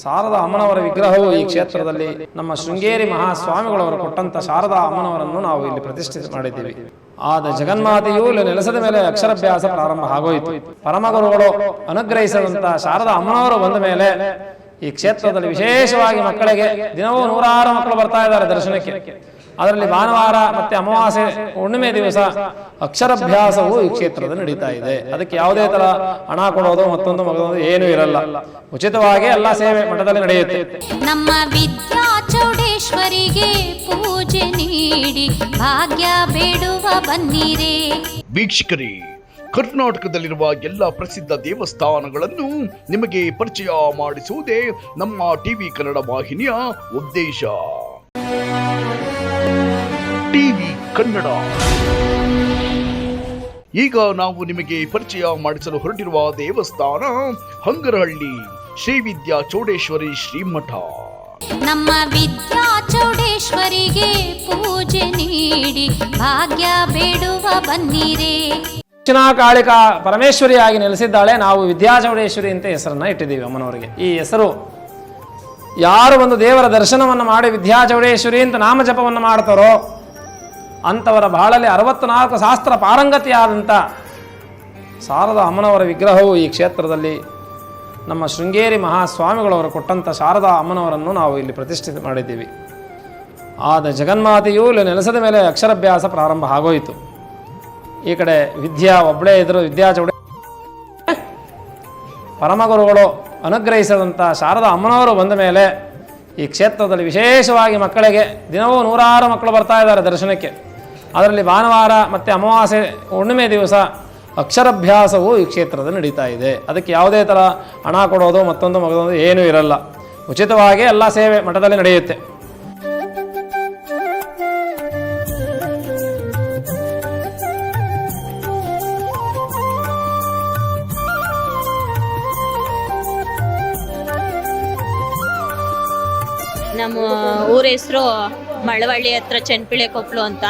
ಶಾರದಾ ಅಮ್ಮನವರ ವಿಗ್ರಹವು ಈ ಕ್ಷೇತ್ರದಲ್ಲಿ ನಮ್ಮ ಶೃಂಗೇರಿ ಮಹಾಸ್ವಾಮಿಗಳವರು ಕೊಟ್ಟಂತ ಶಾರದ ಅಮ್ಮನವರನ್ನು ನಾವು ಇಲ್ಲಿ ಪ್ರತಿಷ್ಠಿತ ಮಾಡಿದ್ದೀವಿ. ಆದ ಜಗನ್ಮಾತೆಯು ಇಲ್ಲಿ ನೆಲೆಸದ ಮೇಲೆ ಅಕ್ಷರಾಭ್ಯಾಸ ಪ್ರಾರಂಭ ಆಗೋಯಿತು. ಪರಮಗುರುಗಳು ಅನುಗ್ರಹಿಸಿದಂತ ಶಾರದಾ ಅಮ್ಮನವರು ಬಂದ ಮೇಲೆ ಈ ಕ್ಷೇತ್ರದಲ್ಲಿ ವಿಶೇಷವಾಗಿ ಮಕ್ಕಳಿಗೆ ದಿನವೂ ನೂರಾರು ಮಕ್ಕಳು ಬರ್ತಾ ಇದ್ದಾರೆ ದರ್ಶನಕ್ಕೆ. ಅದರಲ್ಲಿ ಭಾನುವಾರ ಮತ್ತೆ ಅಮಾವಾಸ್ಯೆ ಹುಣ್ಣಿಮೆ ದಿವಸ ಅಕ್ಷರಾಭ್ಯಾಸವು ಈ ಕ್ಷೇತ್ರದಲ್ಲಿ ನಡೀತಾ ಇದೆ. ಅದಕ್ಕೆ ಯಾವುದೇ ತರ ಹಣ ಕೊಡೋದು ಮತ್ತೊಂದು ಮಗದೊಂದು ಏನೂ ಇರಲ್ಲ. ಉಚಿತವಾಗಿ ಎಲ್ಲ ಸೇವೆ ಮಠದಲ್ಲಿ ನಡೆಯುತ್ತೆ. ನಮ್ಮ ವಿದ್ಯಾ ಚೌಡೇಶ್ವರಿಗೆ ಪೂಜೆ ನೀಡಿ ಭಾಗ್ಯ ಬೇಡುವ ಬನ್ನಿರೇ. ವೀಕ್ಷಕರೇ ಕರ್ನಾಟಕದಲ್ಲಿರುವ ಎಲ್ಲ ಪ್ರಸಿದ್ಧ ದೇವಸ್ಥಾನಗಳನ್ನು ನಿಮಗೆ ಪರಿಚಯ ಮಾಡಿಸುವುದೇ ನಮ್ಮ ಟಿವಿ ಕನ್ನಡ ವಾಹಿನಿಯ ಉದ್ದೇಶ. ಟಿವಿ ಕನ್ನಡ. ಈಗ ನಾವು ನಿಮಗೆ ಪರಿಚಯ ಮಾಡಿಸಲು ಹೊರಟಿರುವ ದೇವಸ್ಥಾನ ಹಂಗರಹಳ್ಳಿ ಶ್ರೀ ವಿದ್ಯಾ ಚೌಡೇಶ್ವರಿ ಶ್ರೀಮಠ. ನಮ್ಮ ವಿದ್ಯಾ ಚೌಡೇಶ್ವರಿಗೆ ಪೂಜೆ ನೀಡಿ ಭಾಗ್ಯ ಬೇಡುವ ಬನ್ನಿರಿ. ದಕ್ಷಿಣಾ ಕಾಳಿಕಾ ಪರಮೇಶ್ವರಿಯಾಗಿ ನೆಲೆಸಿದ್ದಾಳೆ. ನಾವು ವಿದ್ಯಾ ಚೌಡೇಶ್ವರಿ ಅಂತ ಹೆಸರನ್ನ ಇಟ್ಟಿದ್ದೀವಿ ಅಮ್ಮನವರಿಗೆ. ಈ ಹೆಸರು ಯಾರು ಒಂದು ದೇವರ ದರ್ಶನವನ್ನು ಮಾಡಿ ವಿದ್ಯಾ ಚೌಡೇಶ್ವರಿ ಅಂತ ನಾಮಜಪವನ್ನು ಮಾಡ್ತಾರೋ ಅಂಥವರ ಬಾಳಲ್ಲಿ ಅರವತ್ನಾಲ್ಕು ಶಾಸ್ತ್ರ ಪಾರಂಗತಿಯಾದಂಥ ಶಾರದ ಅಮ್ಮನವರ ವಿಗ್ರಹವು ಈ ಕ್ಷೇತ್ರದಲ್ಲಿ ನಮ್ಮ ಶೃಂಗೇರಿ ಮಹಾಸ್ವಾಮಿಗಳವರು ಕೊಟ್ಟಂಥ ಶಾರದಾ ಅಮ್ಮನವರನ್ನು ನಾವು ಇಲ್ಲಿ ಪ್ರತಿಷ್ಠಿತ ಮಾಡಿದ್ದೀವಿ. ಆದ ಜಗನ್ಮಾತೆಯು ಇಲ್ಲಿ ನೆಲೆಸದ ಮೇಲೆ ಅಕ್ಷರಭ್ಯಾಸ ಪ್ರಾರಂಭ ಆಗೋಯಿತು. ಈ ಕಡೆ ವಿದ್ಯಾ ಒಬ್ಬಳೇ ಇದ್ರು, ವಿದ್ಯಾ ಚೌಡ ಪರಮಗುರುಗಳು ಅನುಗ್ರಹಿಸದಂಥ ಶಾರದಾ ಅಮ್ಮನವರು ಬಂದ ಮೇಲೆ ಈ ಕ್ಷೇತ್ರದಲ್ಲಿ ವಿಶೇಷವಾಗಿ ಮಕ್ಕಳಿಗೆ ದಿನವೂ ನೂರಾರು ಮಕ್ಕಳು ಬರ್ತಾ ಇದ್ದಾರೆ ದರ್ಶನಕ್ಕೆ. ಅದರಲ್ಲಿ ಭಾನುವಾರ ಮತ್ತು ಅಮಾವಾಸ್ಯೆ ಹುಣ್ಣಿಮೆ ದಿವಸ ಅಕ್ಷರಾಭ್ಯಾಸವು ಈ ಕ್ಷೇತ್ರದಲ್ಲಿ ನಡೀತಾ ಇದೆ. ಅದಕ್ಕೆ ಯಾವುದೇ ಥರ ಹಣ ಕೊಡೋದು ಮತ್ತೊಂದು ಮಗದೊಂದು ಏನೂ ಇರಲ್ಲ. ಉಚಿತವಾಗಿ ಎಲ್ಲ ಸೇವೆ ಮಠದಲ್ಲಿ ನಡೆಯುತ್ತೆ. ನಮ್ಮ ಊರ ಹೆಸರು ಮಳವಳ್ಳಿ ಹತ್ರ ಚೆನ್ಪಿಳೆ ಕೊಪ್ಪಳು ಅಂತ.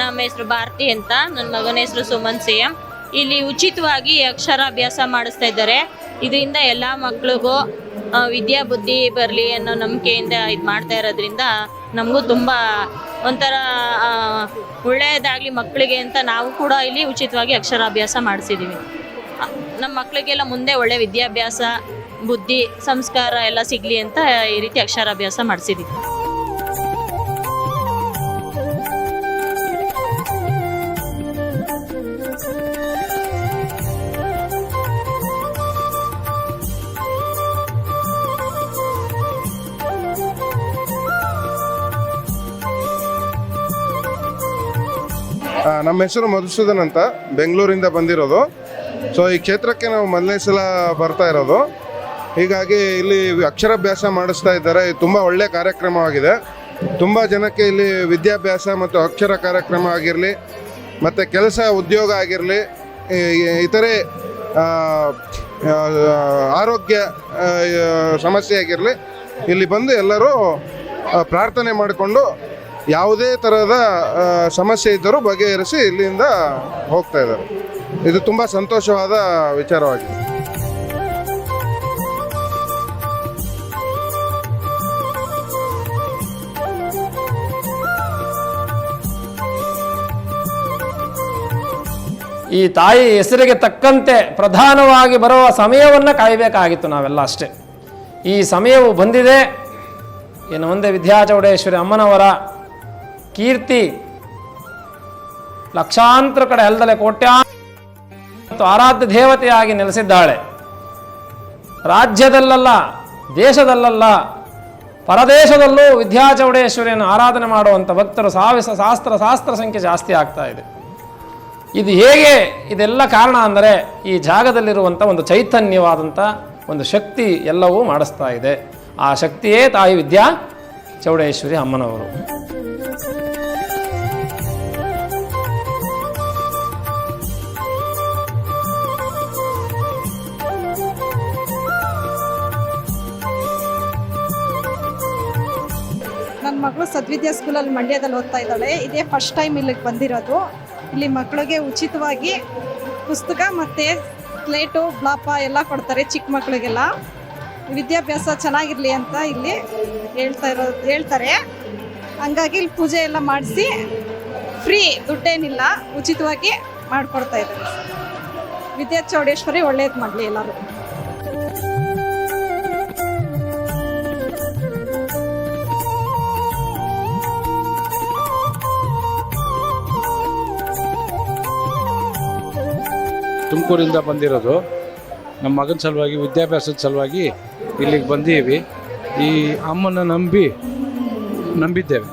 ನಮ್ಮ ಹೆಸರು ಭಾರತಿ ಅಂತ. ನನ್ನ ಮಗನ ಹೆಸರು ಸುಮನ್ ಸಿ ಇಲ್ಲಿ ಉಚಿತವಾಗಿ ಅಕ್ಷರಾಭ್ಯಾಸ ಮಾಡಿಸ್ತಾ ಇದ್ದಾರೆ. ಇದರಿಂದ ಎಲ್ಲ ವಿದ್ಯಾ ಬುದ್ಧಿ ಬರಲಿ ಅನ್ನೋ ನಂಬಿಕೆಯಿಂದ ಇದು ಮಾಡ್ತಾ ಇರೋದ್ರಿಂದ ನಮಗೂ ತುಂಬ ಒಂಥರ ಒಳ್ಳೆಯದಾಗಲಿ ಮಕ್ಕಳಿಗೆ ಅಂತ ನಾವು ಕೂಡ ಇಲ್ಲಿ ಉಚಿತವಾಗಿ ಅಕ್ಷರಾಭ್ಯಾಸ ಮಾಡಿಸಿದ್ದೀವಿ ನಮ್ಮ ಮಕ್ಕಳಿಗೆಲ್ಲ ಮುಂದೆ ಒಳ್ಳೆ ವಿದ್ಯಾಭ್ಯಾಸ, ಬುದ್ಧಿ, ಸಂಸ್ಕಾರ ಎಲ್ಲ ಸಿಗಲಿ ಅಂತ ಈ ರೀತಿ ಅಕ್ಷರಾಭ್ಯಾಸ ಮಾಡಿಸಿದ್ದೀವಿ ನಮ್ಮ ಹೆಸರು ಮಧುಸೂದನ್ ಅಂತ, ಬೆಂಗಳೂರಿಂದ ಬಂದಿರೋದು. ಸೊ ಈ ಕ್ಷೇತ್ರಕ್ಕೆ ನಾವು ಮೊದಲನೇ ಸಲ ಬರ್ತಾ ಇರೋದು. ಹೀಗಾಗಿ ಇಲ್ಲಿ ಅಕ್ಷರಾಭ್ಯಾಸ ಮಾಡಿಸ್ತಾ ಇದ್ದಾರೆ. ಇದು ತುಂಬ ಒಳ್ಳೆಯ ಕಾರ್ಯಕ್ರಮವಾಗಿದೆ ತುಂಬ ಜನಕ್ಕೆ ಇಲ್ಲಿ ವಿದ್ಯಾಭ್ಯಾಸ ಮತ್ತು ಅಕ್ಷರ ಕಾರ್ಯಕ್ರಮ ಆಗಿರಲಿ, ಮತ್ತು ಕೆಲಸ ಉದ್ಯೋಗ ಆಗಿರಲಿ ಇತರೆ ಆರೋಗ್ಯ ಸಮಸ್ಯೆ ಆಗಿರಲಿ, ಇಲ್ಲಿ ಬಂದು ಎಲ್ಲರೂ ಪ್ರಾರ್ಥನೆ ಮಾಡಿಕೊಂಡು ಯಾವುದೇ ಥರದ ಸಮಸ್ಯೆ ಇದ್ದರೂ ಬಗೆಹರಿಸಿ ಇಲ್ಲಿಂದ ಹೋಗ್ತಾ ಇದ್ದಾರೆ. ಇದು ತುಂಬ ಸಂತೋಷವಾದ ವಿಚಾರವಾಗಿದೆ. ಈ ತಾಯಿ ಹೆಸರಿಗೆ ತಕ್ಕಂತೆ ಪ್ರಧಾನವಾಗಿ ಬರುವ ಸಮಯವನ್ನು ಕಾಯಬೇಕಾಗಿತ್ತು ನಾವೆಲ್ಲ ಅಷ್ಟೇ. ಈ ಸಮಯವು ಬಂದಿದೆ. ಇನ್ನು ಮುಂದೆ ವಿದ್ಯಾಚೌಡೇಶ್ವರಿ ಅಮ್ಮನವರ ಕೀರ್ತಿ. ಲಕ್ಷಾಂತರ ಕಡೆ ಅಲ್ಲದಲೆ ಕೋಟ್ಯಾ ಮತ್ತು ಆರಾಧ್ಯ ದೇವತೆಯಾಗಿ ನೆಲೆಸಿದ್ದಾಳೆ. ರಾಜ್ಯದಲ್ಲಲ್ಲ, ದೇಶದಲ್ಲಲ್ಲ, ಪರದೇಶದಲ್ಲೂ ವಿದ್ಯಾಚೌಡೇಶ್ವರಿಯನ್ನು ಆರಾಧನೆ ಮಾಡುವಂಥ ಭಕ್ತರು ಸಾವಿಸ, ಶಾಸ್ತ್ರ ಶಾಸ್ತ್ರ ಸಂಖ್ಯೆ ಜಾಸ್ತಿ ಆಗ್ತಾ ಇದೆ. ಇದು ಹೇಗೆ ಇದೆಲ್ಲ ಕಾರಣ ಅಂದರೆ ಈ ಜಾಗದಲ್ಲಿರುವಂಥ ಒಂದು ಚೈತನ್ಯವಾದಂಥ ಒಂದು ಶಕ್ತಿ ಎಲ್ಲವೂ ಮಾಡಿಸ್ತಾ ಇದೆ. ಆ ಶಕ್ತಿಯೇ ತಾಯಿ ವಿದ್ಯಾ ಚೌಡೇಶ್ವರಿ ಅಮ್ಮನವರು. ಮಗಳು ಸದ್ವಿದ್ಯಾ ಸ್ಕೂಲಲ್ಲಿ ಮಂಡ್ಯದಲ್ಲಿ ಓದ್ತಾ ಇದ್ದಾಳೆ. ಇದೇ ಫಸ್ಟ್ ಟೈಮ್ ಇಲ್ಲಿಗೆ ಬಂದಿರೋದು. ಇಲ್ಲಿ ಮಕ್ಕಳಿಗೆ ಉಚಿತವಾಗಿ ಪುಸ್ತಕ ಮತ್ತು ಪ್ಲೇಟು, ಬ್ಲಾಪ ಎಲ್ಲ ಕೊಡ್ತಾರೆ ಚಿಕ್ಕ ಮಕ್ಕಳಿಗೆಲ್ಲ ವಿದ್ಯಾಭ್ಯಾಸ ಚೆನ್ನಾಗಿರಲಿ ಅಂತ ಇಲ್ಲಿ ಹೇಳ್ತಾ ಇರೋ, ಹೇಳ್ತಾರೆ. ಹಂಗಾಗಿ ಇಲ್ಲಿ ಪೂಜೆ ಎಲ್ಲ ಮಾಡಿಸಿ ಫ್ರೀ ದುಡ್ಡೇನಿಲ್ಲ, ಉಚಿತವಾಗಿ ಮಾಡಿಕೊಡ್ತಾ ಇದ್ದಾರೆ. ವಿದ್ಯಾ ಚೌಡೇಶ್ವರಿ ಒಳ್ಳೇದು ಮಾಡಲಿ ಎಲ್ಲರೂ. ತುಮಕೂರಿಂದ ಬಂದಿರೋದು. ನಮ್ಮ ಮಗನ ಸಲುವಾಗಿ, ವಿದ್ಯಾಭ್ಯಾಸದ ಸಲುವಾಗಿ ಇಲ್ಲಿಗೆ ಬಂದೀವಿ ಈ ಅಮ್ಮನ ನಂಬಿ ನಂಬಿದ್ದೇವೆ.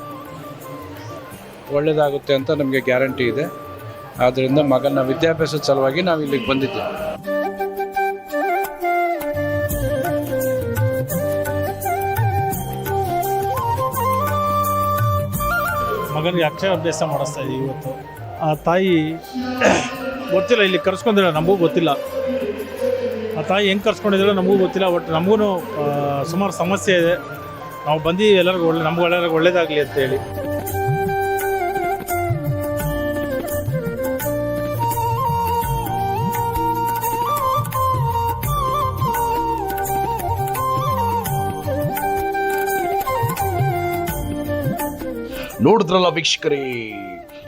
ಒಳ್ಳೆಯದಾಗುತ್ತೆ ಅಂತ ನಮಗೆ ಗ್ಯಾರಂಟಿ ಇದೆ. ಆದ್ದರಿಂದ ಮಗನ ವಿದ್ಯಾಭ್ಯಾಸದ ಸಲುವಾಗಿ ನಾವು ಇಲ್ಲಿಗೆ ಬಂದಿದ್ದೇವೆ. ಮಗನಿಗೆ ಅಕ್ಷರಾಭ್ಯಾಸ ಮಾಡಿಸ್ತಾ ಇದ್ದೀವಿ ಇವತ್ತು. ಆ ತಾಯಿ ಗೊತ್ತಿಲ್ಲ, ಇಲ್ಲಿ ಕರ್ಸ್ಕೊಂಡಿಲ್ಲ ನಮಗೂ ಗೊತ್ತಿಲ್ಲ. ಆ ತಾಯಿ ಹೆಂಗೆ ಕರ್ಸ್ಕೊಂಡಿದ್ದಾರೋ ನಮಗೂ ಗೊತ್ತಿಲ್ಲ ಬಟ್ ನಮಗೂ ಸುಮಾರು ಸಮಸ್ಯೆ ಇದೆ. ನಾವು ಬಂದು ಎಲ್ಲರಿಗೂ ಒಳ್ಳೆ, ನಮಗೂ ಎಲ್ಲರಿಗೂ ಒಳ್ಳೇದಾಗಲಿ ಅಂತೇಳಿ ನೋಡಿದ್ರಲ್ಲ ವೀಕ್ಷಕರೇ?